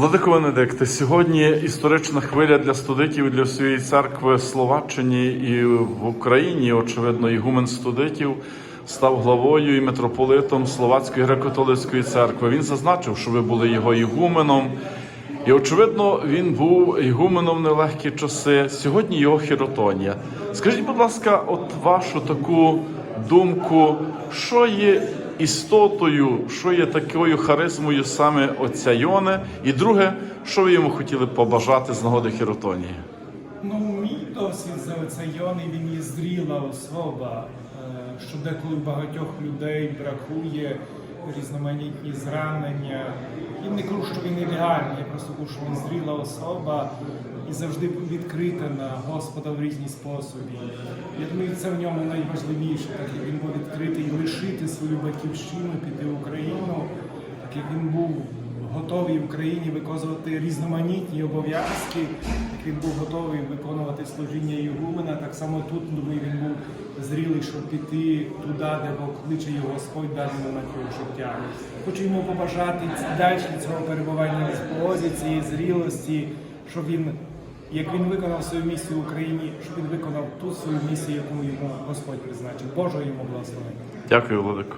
Владико Венедикте, сьогодні історична хвиля для студитів для всієї церкви в Словаччині і в Україні. Очевидно, ігумен студитів став главою і митрополитом Словацької греко-католицької церкви. Він зазначив, що ви були його ігуменом. І очевидно, він був ігуменом в нелегкі часи. Сьогодні його хіротонія. Скажіть, будь ласка, от вашу таку думку, що є істотою, що є такою харизмою саме отця Йоне? І друге, що ви йому хотіли побажати з нагоди хіротонії? Ну, мій досвід за отця Йони, він є зріла особа, е, що деколи багатьох людей бракує різноманітні зранення. Я не кажу, що він ідеальний, я просто кажу, що він зріла особа і завжди відкрита на Господа в різні способи. Я думаю, це в ньому найважливіше, так як він був відкритий лишити свою батьківщину, піти в Україну, так як він був готовий в Україні виконувати різноманітні обов'язки, як він був готовий виконувати служіння Ігумена, так само тут він був зрілий, щоб піти туди, де Бог кличе його Господь даний момент його життя. Хочу йому побажати далі цього перебування в Бозі, цієї зрілості, щоб він. Як він виконав свою місію в Україні, щоб він виконав ту свою місію, яку йому Господь призначив. Божого йому благословення. Дякую, Владико.